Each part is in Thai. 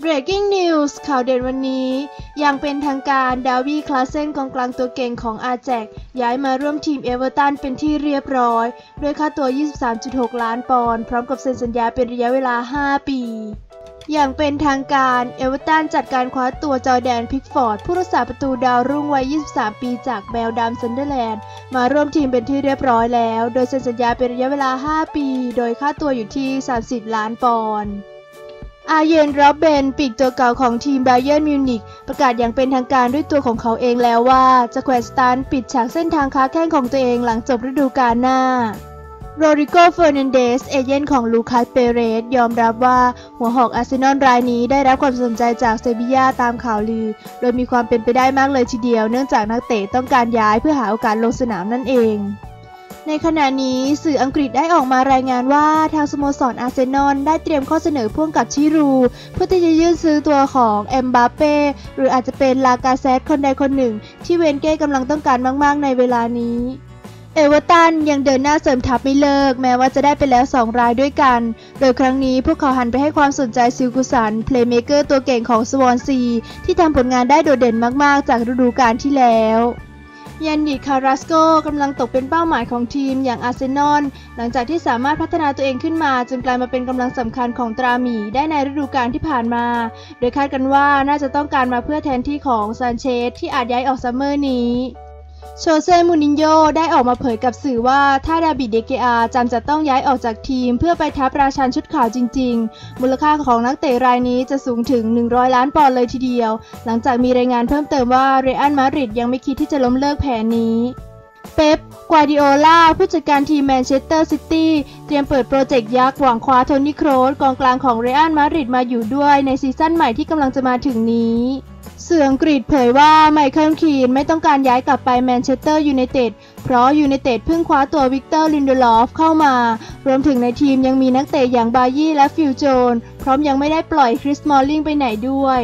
Breaking News ข่าวเด่นวันนี้ ยังเป็นทางการดาวีคลาเซนกองกลางตัวเก่งของอาแจกย้ายมาร่วมทีมเอเวอร์ตันเป็นที่เรียบร้อย ด้วยค่าตัว 23.6 ล้านปอนด์พร้อมกับเซ็นสัญญาเป็นระยะเวลา 5 ปีอย่างเป็นทางการเอเวอร์ตันจัดการคว้าตัวจอแดนพิกฟอร์ด ผู้รักษาประตูดาวรุ่งวัย 23 ปีจากแบลดัมซันเดอร์แลนด์ มาร่วมทีมเป็นที่เรียบร้อยแล้ว โดยเซ็นสัญญาเป็นระยะเวลา 5 ปี โดยค่าตัวอยู่ที่ 30 ล้านปอนด์ อาเยนรอบเบนปีกตัวเก่าของทีมไบเย r ร์มิวนิกประกาศอย่างเป็นทางการด้วยตัวของเขาเองแล้วว่าจะแขวนสตันปิดฉากเส้นทางค้าแข้งของตัวเองหลังจบฤดูกาลหน้าโรริโกเฟอร์นันเดส เอเย่นของลูคัสเปเรส ยอมรับว่าหัวหอกอาร์เซนอลรายนี้ได้รับความสนใจจากเซบียาตามข่าวลือ โดยมีความเป็นไปได้มากเลยทีเดียวเนื่องจากนักเตะต้องการย้ายเพื่อหาโอกาสลงสนามนั่นเอง ในขณะนี้สื่ออังกฤษได้ออกมารายงานว่าทางสโมสรอาร์เซนอลได้เตรียมข้อเสนอพ่วงกับชิรู เพื่อที่จะยื่นซื้อตัวของเอมบาเป้หรืออาจจะเป็นลากาเซตคนใดคนหนึ่ง ที่เวนเก้กำลังต้องการมาก ๆ ในเวลานี้เอเวอร์ตันยังเดินหน้าเสริมทัพไม่เลิก แม้ว่าจะได้ไปแล้ว 2 รายด้วยกัน โดยครั้งนี้พวกเขาหันไปให้ความสนใจซิลกุสัน เพลย์เมเกอร์ตัวเก่งของสวอนซี ที่ทำผลงานได้โดดเด่นมาก ๆ จากฤดูกาลที่แล้ว ยันดิคารัสโกกำลังตกเป็นเป้าหมายของทีมอย่างอาร์เซนอลหลังจากที่สามารถพัฒนาตัวเองขึ้นมา จนกลายมาเป็นกำลังสำคัญของตราหมีได้ในฤดูกาลที่ผ่านมา โดยคาดกันว่าน่าจะต้องการมาเพื่อแทนที่ของซานเชสที่อาจย้ายออกซัมเมอร์นี้ โชเซ่มูนินโญ่ได้ออกมาเผยกับสื่อว่า ถ้าดาบิดเดเกอาจำจะต้องย้ายออกจากทีม เพื่อไปทับราชันชุดขาวจริง ๆ มูลค่าของนักเตะรายนี้จะสูงถึง 100 ล้านปอนด์เลยทีเดียว หลังจากมีรายงานเพิ่มเติมว่าเรอัลมาดริดยังไม่คิดที่จะล้มเลิกแผนนี้เป๊ป กวาดิโอลา ผู้จัดการทีมแมนเชสเตอร์ซิตี้ เตรียมเปิดโปรเจกต์ยักษ์หวังคว้าโทนี่โครสกองกลางของเรอัลมาดริดมาอยู่ด้วยในซีซั่นใหม่ที่กำลังจะมาถึงนี้ สื่ออังกฤษเผยว่าไมเคิลคีนไม่ต้องการย้ายกลับไปแมนเชสเตอร์ยูไนเต็ดเพราะยูไนเต็ดเพิ่งคว้าตัววิกเตอร์ลินเดลอฟเข้ามา รวมถึงในทีมยังมีนักเตะอย่างบายี่และฟิลโจน พร้อมยังไม่ได้ปล่อยคริสมอลลิงไปไหนด้วย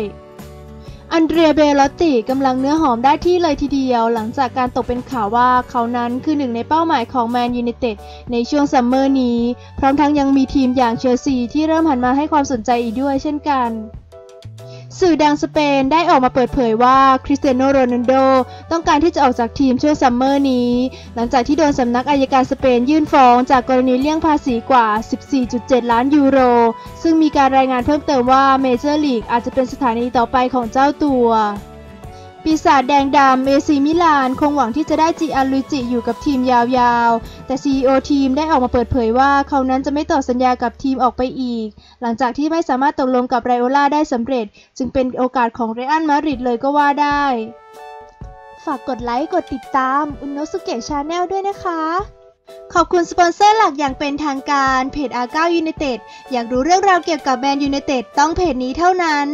อันเดรียเบลอตติกำลังเนื้อหอมได้ที่เลยทีเดียว หลังจากการตกเป็นข่าวว่าเขานั้นคือหนึ่งในเป้าหมายของแมนยูไนเต็ดในช่วงซัมเมอร์นี้ พร้อมทั้งยังมีทีมอย่างเชลซีที่เริ่มหันมาให้ความสนใจอีกด้วยเช่นกัน สื่อดังสเปนได้ออกมาเปิดเผยว่าคริสเตียโนโรนัลโดต้องการที่จะออกจากทีมช่วงซัมเมอร์นี้ หลังจากที่โดนสำนักอายการสเปนยื่นฟ้องจากกรณีเลี่ยงภาษีกว่า 14.7 ล้านยูโร ซึ่งมีการรายงานเพิ่มเติมว่าเมเจอร์ลีกอาจจะเป็นสถานีต่อไปของเจ้าตัว ปีศาจแดงดำเมซีมิลาน คงหวังที่จะได้จิอันลุยจิอยู่กับทีมยาวๆ แต่ CEO ทีมได้ออกมาเปิดเผยว่าเขานั้นจะไม่ต่อสัญญากับทีมออกไปอีก หลังจากที่ไม่สามารถตกลงกับไรโอล่าได้สำเร็จ จึงเป็นโอกาสของเรอัลมาดริดเลยก็ว่าได้ ฝากกดไลค์ กดติดตาม อุนโนสุเกะชาแนลด้วยนะคะขอบคุณสปอนเซอร์หลักอย่างเป็นทางการเพจอาก้ายูไนเต็ดอยากรู้เรื่องราวเกี่ยวกับแมนยูไนเต็ดต้องเพจนี้เท่านั้น